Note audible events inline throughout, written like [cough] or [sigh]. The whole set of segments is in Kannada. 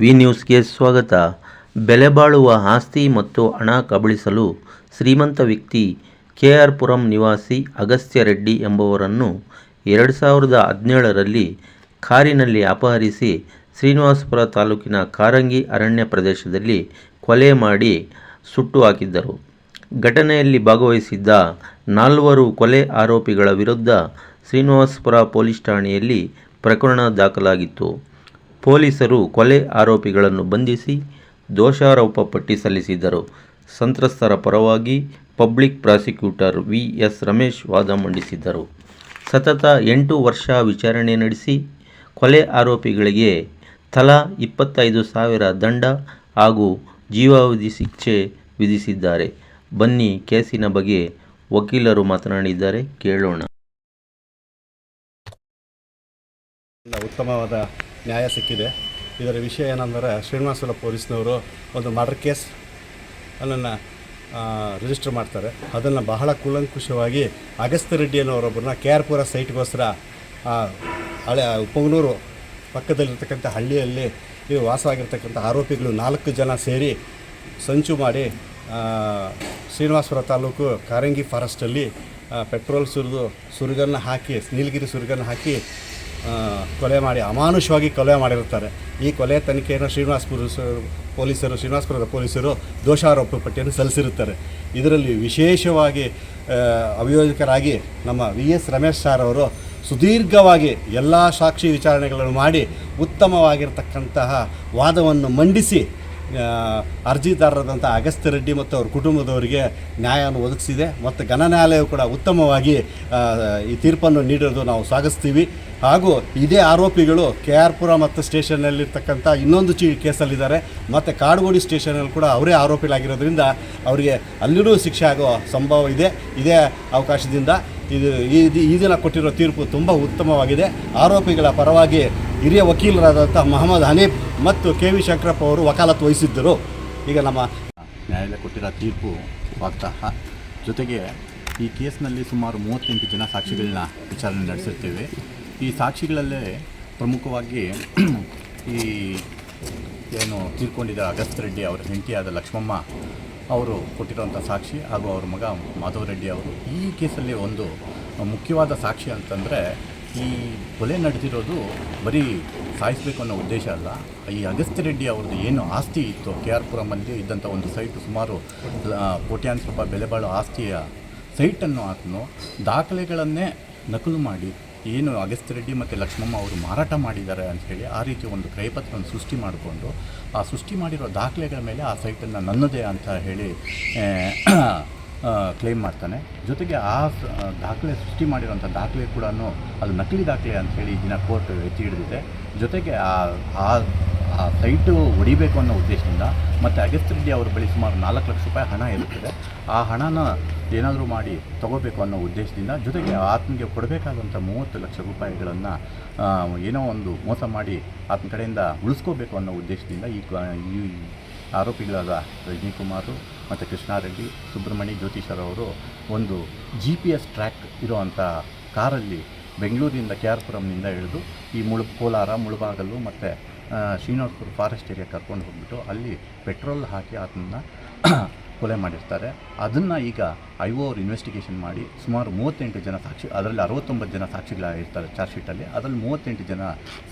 ವಿ ನ್ಯೂಸ್ಗೆ ಸ್ವಾಗತ. ಬೆಲೆಬಾಳುವ ಆಸ್ತಿ ಮತ್ತು ಹಣ ಕಬಳಿಸಲು ಶ್ರೀಮಂತ ವ್ಯಕ್ತಿ ಕೆ ಆರ್ ಪುರಂ ನಿವಾಸಿ ಅಗಸ್ತ್ಯ ರೆಡ್ಡಿ ಎಂಬುವರನ್ನು ಎರಡು ಸಾವಿರದ ಹದಿನೇಳರಲ್ಲಿ ಕಾರಿನಲ್ಲಿ ಅಪಹರಿಸಿ ಶ್ರೀನಿವಾಸಪುರ ತಾಲೂಕಿನ ಕಾರಂಗಿ ಅರಣ್ಯ ಪ್ರದೇಶದಲ್ಲಿ ಕೊಲೆ ಮಾಡಿ ಸುಟ್ಟು ಹಾಕಿದ್ದರು. ಘಟನೆಯಲ್ಲಿ ಭಾಗವಹಿಸಿದ್ದ ನಾಲ್ವರು ಕೊಲೆ ಆರೋಪಿಗಳ ವಿರುದ್ಧ ಶ್ರೀನಿವಾಸಪುರ ಪೊಲೀಸ್ ಠಾಣೆಯಲ್ಲಿ ಪ್ರಕರಣ ದಾಖಲಾಗಿತ್ತು. ಪೊಲೀಸರು ಕೊಲೆ ಆರೋಪಿಗಳನ್ನು ಬಂಧಿಸಿ ದೋಷಾರೋಪ ಪಟ್ಟಿ ಸಲ್ಲಿಸಿದ್ದರು. ಸಂತ್ರಸ್ತರ ಪರವಾಗಿ public prosecutor V. S. Ramesh ವಾದ ಮಂಡಿಸಿದ್ದರು. ಸತತ ಎಂಟು ವರ್ಷ ವಿಚಾರಣೆ ನಡೆಸಿ ಕೊಲೆ ಆರೋಪಿಗಳಿಗೆ ತಲಾ ಇಪ್ಪತ್ತೈದು ಸಾವಿರ ದಂಡ ಹಾಗೂ ಜೀವಾವಧಿ ಶಿಕ್ಷೆ ವಿಧಿಸಿದ್ದಾರೆ. ಬನ್ನಿ ಕೇಸಿನ ಬಗ್ಗೆ ವಕೀಲರು ಮಾತನಾಡಿದ್ದಾರೆ. ಕೇಳೋಣ. ಉತ್ತಮವಾದ ನ್ಯಾಯ ಸಿಕ್ಕಿದೆ. ಇದರ ವಿಷಯ ಏನಂದರೆ ಶ್ರೀನಿವಾಸಪುರ ಪೊಲೀಸ್ನವರು ಒಂದು ಮರ್ಡರ್ ಕೇಸ್ ಅನ್ನು ರಿಜಿಸ್ಟರ್ ಮಾಡ್ತಾರೆ. ಅದನ್ನು ಬಹಳ ಕೂಲಂಕುಷವಾಗಿ ಅಗಸ್ತ್ಯ ರೆಡ್ಡಿ ಅನ್ನೋರೊಬ್ಬರನ್ನ ಕೆ ಆರ್ ಪುರ ಸೈಟ್ಗೋಸ್ಕರ ಹಳೆ ಉಪಗನೂರು ಪಕ್ಕದಲ್ಲಿರ್ತಕ್ಕಂಥ ಹಳ್ಳಿಯಲ್ಲಿ ಇವು ವಾಸವಾಗಿರ್ತಕ್ಕಂಥ ಆರೋಪಿಗಳು ನಾಲ್ಕು ಜನ ಸೇರಿ ಸಂಚು ಮಾಡಿ ಶ್ರೀನಿವಾಸಪುರ ತಾಲೂಕು ಕಾರಂಗಿ ಫಾರೆಸ್ಟಲ್ಲಿ ಪೆಟ್ರೋಲ್ ಸುರಿದು, ಸುರುಗನ್ನು ಹಾಕಿ, ನೀಲಗಿರಿ ಸುರುಗನ್ನು ಹಾಕಿ ಕೊಲೆ ಮಾಡಿ ಅಮಾನುಷವಾಗಿ ಕೊಲೆ ಮಾಡಿರುತ್ತಾರೆ. ಈ ಕೊಲೆ ತನಿಖೆಯನ್ನು ಶ್ರೀನಿವಾಸ್ಪುರ ಪೊಲೀಸರು, ಶ್ರೀನಿವಾಸ್ಪುರದ ಪೊಲೀಸರು ದೋಷಾರೋಪ ಪಟ್ಟಿಯನ್ನು ಸಲ್ಲಿಸಿರುತ್ತಾರೆ. ಇದರಲ್ಲಿ ವಿಶೇಷವಾಗಿ ಅಭಿಯೋಜಕರಾಗಿ ನಮ್ಮ ವಿ ಎಸ್ ರಮೇಶ್ ಸಾರ್ ಅವರು ಸುದೀರ್ಘವಾಗಿ ಎಲ್ಲ ಸಾಕ್ಷಿ ವಿಚಾರಣೆಗಳನ್ನು ಮಾಡಿ ಉತ್ತಮವಾಗಿರ್ತಕ್ಕಂತಹ ವಾದವನ್ನು ಮಂಡಿಸಿ ಅರ್ಜಿದಾರರಾದಂಥ ಅಗಸ್ತ್ಯ ರೆಡ್ಡಿ ಮತ್ತು ಅವ್ರ ಕುಟುಂಬದವರಿಗೆ ನ್ಯಾಯವನ್ನು ಒದಗಿಸಿದೆ ಮತ್ತು ಘನ ಕೂಡ ಉತ್ತಮವಾಗಿ ಈ ತೀರ್ಪನ್ನು ನೀಡಿರೋದು ನಾವು ಸ್ವಾಗತಿಸ್ತೀವಿ. ಹಾಗೂ ಇದೇ ಆರೋಪಿಗಳು ಕೆ ಆರ್ ಪುರ ಮತ್ತು ಸ್ಟೇಷನ್ನಲ್ಲಿರ್ತಕ್ಕಂಥ ಇನ್ನೊಂದು ಚಿ ಕೇಸಲ್ಲಿದ್ದಾರೆ. ಮತ್ತು ಕಾಡುಗೋಡಿ ಸ್ಟೇಷನಲ್ಲಿ ಕೂಡ ಅವರೇ ಆರೋಪಿಗಳಾಗಿರೋದ್ರಿಂದ ಅವರಿಗೆ ಅಲ್ಲಿಯೂ ಶಿಕ್ಷೆ ಆಗೋ ಸಂಭವ ಇದೆ, ಇದೇ ಅವಕಾಶದಿಂದ. ಇದು ಈ ದಿನ ಕೊಟ್ಟಿರೋ ತೀರ್ಪು ತುಂಬ ಉತ್ತಮವಾಗಿದೆ. ಆರೋಪಿಗಳ ಪರವಾಗಿ ಹಿರಿಯ ವಕೀಲರಾದಂಥ ಮೊಹಮ್ಮದ್ ಹನೀಫ್ ಮತ್ತು ಕೆ ವಿ ಶಂಕರಪ್ಪ ಅವರು ವಕಾಲತ್ತು ವಹಿಸಿದ್ದರು. ಈಗ ನಮ್ಮ ನ್ಯಾಯಾಲಯ ಕೊಟ್ಟಿರೋ ತೀರ್ಪು ವಾಗ್ದಾಹ. ಜೊತೆಗೆ ಈ ಕೇಸ್ನಲ್ಲಿ ಸುಮಾರು ಮೂವತ್ತೆಂಟು ಜನ ಸಾಕ್ಷಿಗಳನ್ನ ವಿಚಾರಣೆ ನಡೆಸಿರ್ತೇವೆ. ಈ ಸಾಕ್ಷಿಗಳಲ್ಲೇ ಪ್ರಮುಖವಾಗಿ ಈ ಏನು ತೀರ್ಕೊಂಡಿದ್ದ ಅಗಸ್ತ್ ರೆಡ್ಡಿ ಅವರ ಹೆಂಡತಿಯಾದ ಲಕ್ಷ್ಮಮ್ಮ ಅವರು ಕೊಟ್ಟಿರುವಂಥ ಸಾಕ್ಷಿ ಹಾಗೂ ಅವ್ರ ಮಗ ಮಾಧವ ರೆಡ್ಡಿ ಅವರು ಈ ಕೇಸಲ್ಲಿ ಒಂದು ಮುಖ್ಯವಾದ ಸಾಕ್ಷಿ ಅಂತಂದರೆ ಈ ಕೊಲೆ ನಡೆದಿರೋದು ಬರೀ ಸಾಯಿಸಬೇಕು ಅನ್ನೋ ಉದ್ದೇಶ ಅಲ್ಲ. ಈ ಅಗಸ್ತ್ಯ ರೆಡ್ಡಿ ಅವ್ರದ್ದು ಏನು ಆಸ್ತಿ ಇತ್ತು ಕೆ ಆರ್ ಪುರಮಲ್ಲಿ ಇದ್ದಂಥ ಒಂದು ಸೈಟ್ ಸುಮಾರು ಕೋಟ್ಯಾಂಶ ರೂಪಾಯಿ ಬೆಲೆ ಬಾಳೋ ಆಸ್ತಿಯ ಸೈಟನ್ನು ಆತನು ದಾಖಲೆಗಳನ್ನೇ ನಕಲು ಮಾಡಿ ಏನು ಅಗಸ್ತ್ಯ ರೆಡ್ಡಿ ಮತ್ತು ಲಕ್ಷ್ಮಮ್ಮ ಅವರು ಮಾರಾಟ ಮಾಡಿದ್ದಾರೆ ಅಂತ ಹೇಳಿ ಆ ರೀತಿ ಒಂದು ಕೈಪತ್ರವನ್ನು ಸೃಷ್ಟಿ ಮಾಡಿಕೊಂಡು, ಆ ಸೃಷ್ಟಿ ಮಾಡಿರೋ ದಾಖಲೆಗಳ ಮೇಲೆ ಆ ಸೈಟನ್ನು ನನ್ನದೇ ಅಂತ ಹೇಳಿ ಕ್ಲೇಮ್ ಮಾಡ್ತಾನೆ. ಜೊತೆಗೆ ಆ ದಾಖಲೆ ಸೃಷ್ಟಿ ಮಾಡಿರೋಂಥ ದಾಖಲೆ ಕೂಡ ಅದು ನಕಲಿ ದಾಖಲೆ ಅಂತ ಹೇಳಿ ದಿನ ಕೋರ್ಟ್ ಎತ್ತಿ ಹಿಡಿದಿದೆ. ಜೊತೆಗೆ ಆ ಆ ಸೈಟು ಹೊಡಿಬೇಕು ಅನ್ನೋ ಉದ್ದೇಶದಿಂದ ಮತ್ತು ಅಗಸ್ತ್ಯ ರೆಡ್ಡಿ ಅವರ ಬಳಿ ಸುಮಾರು ನಾಲ್ಕು ಲಕ್ಷ ರೂಪಾಯಿ ಹಣ ಇರುತ್ತದೆ. ಆ ಹಣನ ಏನಾದರೂ ಮಾಡಿ ತಗೋಬೇಕು ಅನ್ನೋ ಉದ್ದೇಶದಿಂದ ಜೊತೆಗೆ ಆತನಿಗೆ ಕೊಡಬೇಕಾದಂಥ ಮೂವತ್ತು ಲಕ್ಷ ರೂಪಾಯಿಗಳನ್ನು ಏನೋ ಒಂದು ಮೋಸ ಮಾಡಿ ಆತನ ಕಡೆಯಿಂದ ಉಳಿಸ್ಕೋಬೇಕು ಅನ್ನೋ ಉದ್ದೇಶದಿಂದ ಈ ಆರೋಪಿಗಳಾದ ರಜನಿಕುಮಾರು ಮತ್ತು ಕೃಷ್ಣಾರೆಡ್ಡಿ ಸುಬ್ರಹ್ಮಣಿ ಜ್ಯೋತಿಷರ್ ಅವರು ಒಂದು ಜಿ ಪಿ ಎಸ್ ಟ್ರ್ಯಾಕ್ ಇರುವಂಥ ಕಾರಲ್ಲಿ ಬೆಂಗಳೂರಿನಿಂದ ಕೆ ಆರ್ ಪುರಂನಿಂದ ಇಳಿದು ಈ ಮುಳು ಕೋಲಾರ, ಮುಳುಬಾಗಲು ಮತ್ತು ಶ್ರೀನಿವಾಸಪುರ ಫಾರೆಸ್ಟ್ ಏರಿಯಾ ಕರ್ಕೊಂಡು ಹೋಗ್ಬಿಟ್ಟು ಅಲ್ಲಿ ಪೆಟ್ರೋಲ್ ಹಾಕಿ ಅದನ್ನು ಕೊಲೆ ಮಾಡಿರ್ತಾರೆ. ಅದನ್ನು ಈಗ ಐ ಓ ಅವ್ರು ಇನ್ವೆಸ್ಟಿಗೇಷನ್ ಮಾಡಿ ಸುಮಾರು ಮೂವತ್ತೆಂಟು ಜನ ಸಾಕ್ಷಿ ಅದರಲ್ಲಿ ಅರವತ್ತೊಂಬತ್ತು ಜನ ಸಾಕ್ಷಿಗಳಾಗಿರ್ತಾರೆ ಚಾರ್ಜ್ ಶೀಟಲ್ಲಿ ಅದರಲ್ಲಿ ಮೂವತ್ತೆಂಟು ಜನ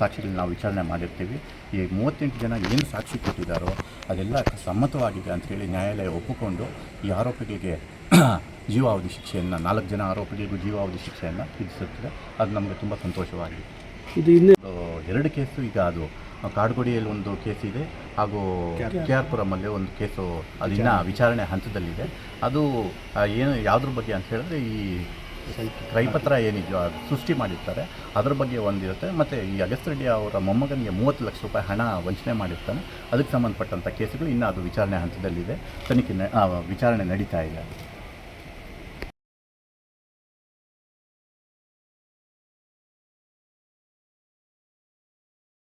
ಸಾಕ್ಷಿಗಳನ್ನ ನಾವು ವಿಚಾರಣೆ ಮಾಡಿರ್ತೀವಿ. ಈ ಮೂವತ್ತೆಂಟು ಜನ ಏನು ಸಾಕ್ಷಿ ಕೊಟ್ಟಿದ್ದಾರೋ ಅದೆಲ್ಲ ಸಮ್ಮತವಾಗಿದೆ ಹೇಳಿ ನ್ಯಾಯಾಲಯ ಒಪ್ಪಿಕೊಂಡು ಈ ಆರೋಪಿಗಳಿಗೆ [clears throat] ಜೀವಾವಧಿ ಶಿಕ್ಷೆಯನ್ನು ನಾಲ್ಕು ಜನ ಆರೋಪಿಗಳಿಗೂ ಜೀವಾವಧಿ ಶಿಕ್ಷೆಯನ್ನು ವಿಧಿಸುತ್ತದೆ. ಅದು ನಮಗೆ ತುಂಬ ಸಂತೋಷವಾಗಿದೆ. ಇದು ಇನ್ನೂ ಎರಡು ಕೇಸು ಈಗ ಅದು ಕಾಡುಗೋಡಿಯಲ್ಲಿ ಒಂದು ಕೇಸ್ ಇದೆ. ಹಾಗೂ ಕೆ ಆರ್ ಪುರಮಲ್ಲಿ ಒಂದು ಕೇಸು ಅದಿನ್ನ ವಿಚಾರಣೆ. ಹಂತದಲ್ಲಿದೆ. ಅದು ಏನು ಯಾವುದ್ರ ಬಗ್ಗೆ ಅಂತ ಹೇಳಿದ್ರೆ ಈ ಕ್ರೈಪತ್ರ ಏನಿದೆಯೋ ಅದು ಸೃಷ್ಟಿ ಮಾಡಿರ್ತಾರೆ. ಅದ್ರ ಬಗ್ಗೆ ಒಂದಿರುತ್ತೆ. ಮತ್ತು ಈ ಅಗಸ್ತ್ಯ ರೆಡ್ಡಿ ಅವರ ಮೊಮ್ಮಗನಿಗೆ ಮೂವತ್ತು ಲಕ್ಷ ರೂಪಾಯಿ ಹಣ ವಂಚನೆ ಮಾಡಿರ್ತಾನೆ. ಅದಕ್ಕೆ ಸಂಬಂಧಪಟ್ಟಂಥ ಕೇಸುಗಳು ಇನ್ನೂ ಅದು ವಿಚಾರಣೆ ಹಂತದಲ್ಲಿದೆ. ತನಿಖೆ ವಿಚಾರಣೆ ನಡೀತಾ ಇದೆ.